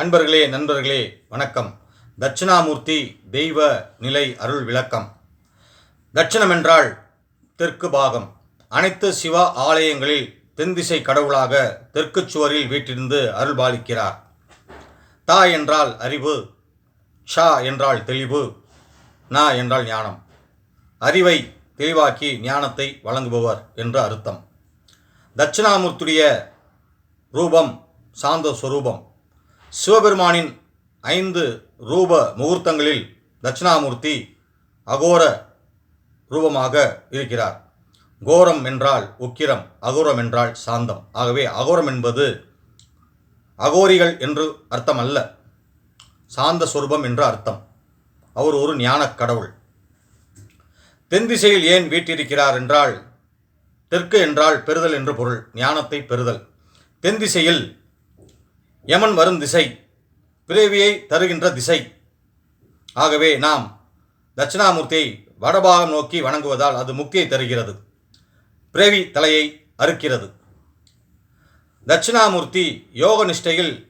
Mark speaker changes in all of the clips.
Speaker 1: அன்பர்களே நண்பர்களே வணக்கம். தட்சிணாமூர்த்தி தெய்வ நிலை அருள் விளக்கம். தட்சிணம் என்றால் தெற்கு பாகம். அனைத்து சிவ ஆலயங்களில் தென்திசை கடவுளாக தெற்கு சுவரில் வீற்றிருந்து அருள்பாலிக்கிறார். தா என்றால் அறிவு ஷா என்றால் தெளிவு நா என்றால் ஞானம். அறிவை தெளிவாக்கி ஞானத்தை வழங்குபவர் என்று அர்த்தம். தட்சிணாமூர்த்தியுடைய ரூபம் சாந்த ஸ்வரூபம் சிவபெருமானின் ஐந்து ரூப முகூர்த்தங்களில் தட்சிணாமூர்த்தி அகோர ரூபமாக இருக்கிறார். கோரம் என்றால் உக்கிரம் அகோரம் என்றால் சாந்தம். ஆகவே அகோரம் என்பது அகோரிகள் என்று அர்த்தம் அல்ல சாந்த சொரூபம் என்று அர்த்தம். அவர் ஒரு ஞானக் கடவுள். தென் திசையில் ஏன் வீட்டிருக்கிறார் என்றால் தெற்கு என்றால் பெறுதல் என்று பொருள். ஞானத்தை பெறுதல். தென் திசையில் யமன் வரும் திசை பிறவியை தருகின்ற திசை. ஆகவே நாம் தட்சிணாமூர்த்தியை வடபாகம் நோக்கி வணங்குவதால் அது முக்தியை தருகிறது. பிறவி தலையை அறுக்கிறது. தட்சிணாமூர்த்தி யோக நிஷ்டையில்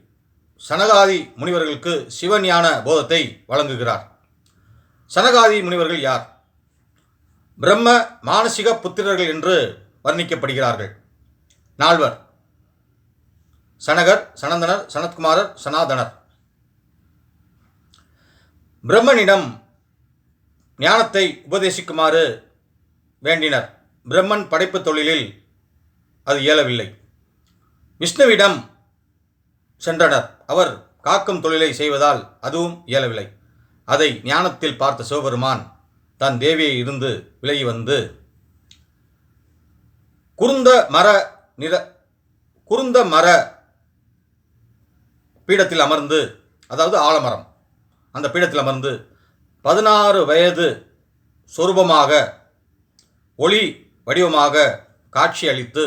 Speaker 1: சனகாதி முனிவர்களுக்கு சிவஞான போதத்தை வழங்குகிறார். சனகாதி முனிவர்கள் யார்? பிரம்ம மானசிக புத்திரர்கள் என்று வர்ணிக்கப்படுகிறார்கள். நால்வர். சனகர் சனந்தனர் சனத்குமாரர் சனாதனர். பிரம்மனிடம் ஞானத்தை உபதேசிக்குமாறு வேண்டினர். பிரம்மன் படைப்பு தொழிலில் அது இயலவில்லை. விஷ்ணுவிடம் சென்றனர். அவர் காக்கும் தொழிலை செய்வதால் அதுவும் இயலவில்லை. அதை ஞானத்தில் பார்த்த சிவபெருமான் தன் தேவியை இருந்து விலகி வந்து குருந்த மர நிற குருந்த மர பீடத்தில் அமர்ந்து அதாவது ஆலமரம் அந்த பீடத்தில் அமர்ந்து பதினாறு வயது சொரூபமாக ஒளி வடிவமாக காட்சி அளித்து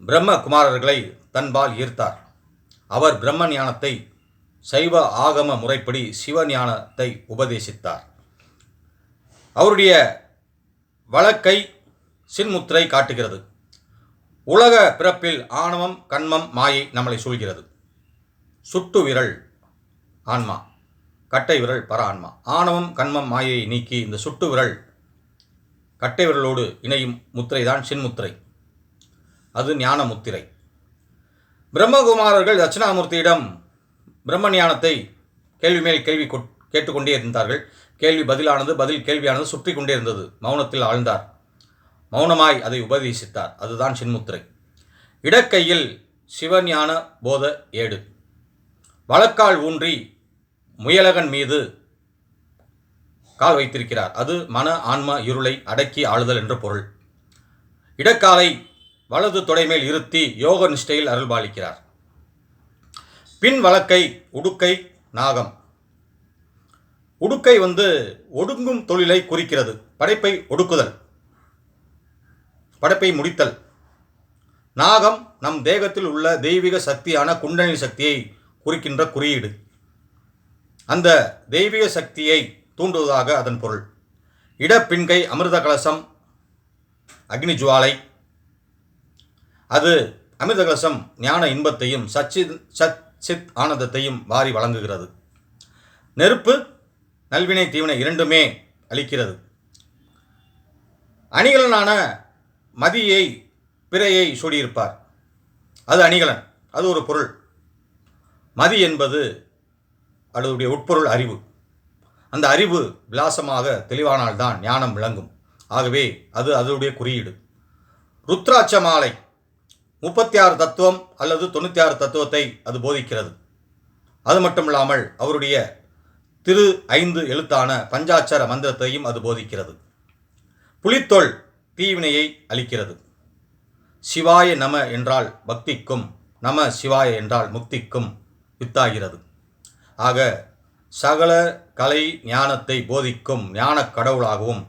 Speaker 1: பிரம்ம குமாரர்களை தன்பால் ஈர்த்தார். அவர் பிரம்ம ஞானத்தை சைவ ஆகம முறைப்படி சிவஞானத்தை உபதேசித்தார். அவருடைய வழக்கை சின்முத்திரை காட்டுகிறது. உலக பிறப்பில் ஆணவம் கண்மம் மாயை நம்மளை சூழ்கிறது. சுட்டு விரல் ஆன்மா கட்டை விரல் பர ஆன்மா. ஆணவம் கண்மம் மாயையை நீக்கி இந்த சுட்டு விரல் கட்டை விரலோடு இணையும் முத்திரை தான் சின்முத்திரை அது ஞான முத்திரை. பிரம்மகுமாரர்கள் தட்சிணாமூர்த்தியிடம் பிரம்ம ஞானத்தை கேள்வி மேல் கேள்வி கேட்டுக்கொண்டே இருந்தார்கள். கேள்வி பதிலானது பதில் கேள்வியானது சுற்றி கொண்டே இருந்தது. மௌனத்தில் ஆழ்ந்தார். மௌனமாய் அதை உபதேசித்தார். அதுதான் சின்முத்திரை இடக்கையில் சிவஞான போத ஏடு. வழக்கால் ஊன்றி முயலகன் மீது கால் வைத்திருக்கிறார். அது மன ஆன்ம இருளை அடக்கி ஆளுதல் என்ற பொருள். இடக்காலை வலது தொடைமேல் இருத்தி யோக நிஷ்டையில் அருள்பாலிக்கிறார். பின் வழக்கை உடுக்கை நாகம். உடுக்கை வந்து ஒடுங்கும் தொழிலை குறிக்கிறது. படைப்பை ஒடுக்குதல். படைப்பை முடித்தல். நாகம் நம் தேகத்தில் உள்ள தெய்வீக சக்தியான குண்டலினி சக்தியை குறிக்கின்ற குறியீடு. அந்த தெய்வீக சக்தியை தூண்டுவதாக அதன் பொருள். இடப்பின்கை அமிர்த கலசம் அக்னி ஜுவாலை. அது அமிர்த கலசம் ஞான இன்பத்தையும் சச்சித் சத் சித் ஆனந்தத்தையும் வாரி வழங்குகிறது. நெருப்பு நல்வினை தீவினை இரண்டுமே அளிக்கிறது. அணிகலனான மதியை பிறையை சூடியிருப்பார். அது அணிகலன் அது ஒரு பொருள். மதி என்பது அதனுடைய உட்பொருள் அறிவு. அந்த அறிவு விலாசமாக தெளிவானால்தான் ஞானம் விளங்கும். ஆகவே அது அதனுடைய குறியீடு. ருத்ராட்ச மாலை முப்பத்தி ஆறு தத்துவம் அல்லது தொண்ணூற்றி ஆறு தத்துவத்தை அது போதிக்கிறது. அது மட்டுமில்லாமல் அவருடைய திரு ஐந்து எழுத்தான பஞ்சாட்சர மந்திரத்தையும் அது போதிக்கிறது. புலித்தோல் தீவினையை அளிக்கிறது. சிவாய நம என்றால் பக்திக்கும் நம சிவாய என்றால் முக்திக்கும். வித்தாகிறது. ஆக சகல கலை ஞானத்தை போதிக்கும் ஞானக் கடவுளாகவும்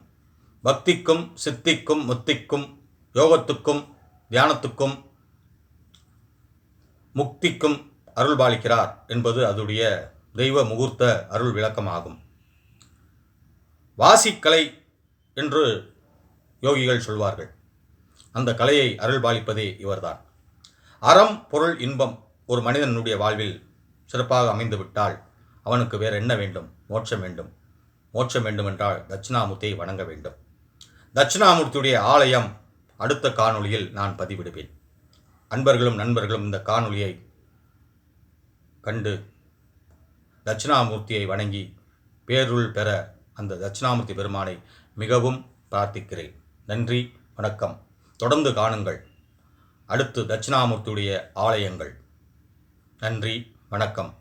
Speaker 1: பக்திக்கும் சித்திக்கும் முத்திக்கும் யோகத்துக்கும் தியானத்துக்கும் முக்திக்கும் அருள்பாலிக்கிறார் என்பது அதுடைய தெய்வ முகூர்த்த அருள் விளக்கமாகும். வாசிக்கலை என்று யோகிகள் சொல்வார்கள். அந்த கலையை அருள்பாலிப்பதே இவர்தான். அறம் பொருள் இன்பம் ஒரு மனிதனுடைய வாழ்வில் சிறப்பாக அமைந்துவிட்டால் அவனுக்கு வேற என்ன வேண்டும்? மோட்சம் வேண்டும். மோட்சம் வேண்டுமென்றால் தட்சிணாமூர்த்தியை வணங்க வேண்டும். தட்சிணாமூர்த்தியுடைய ஆலயம் அடுத்த காணொளியில் நான் பதிவிடுவேன். அன்பர்களும் நண்பர்களும் இந்த காணொளியை கண்டு தட்சிணாமூர்த்தியை வணங்கி பேருள் பெற அந்த தட்சிணாமூர்த்தி பெருமானை மிகவும் பிரார்த்திக்கிறேன். நன்றி வணக்கம். தொடர்ந்து காணுங்கள். அடுத்து தட்சிணாமூர்த்தியுடைய ஆலயங்கள். நன்றி. வணக்கம்.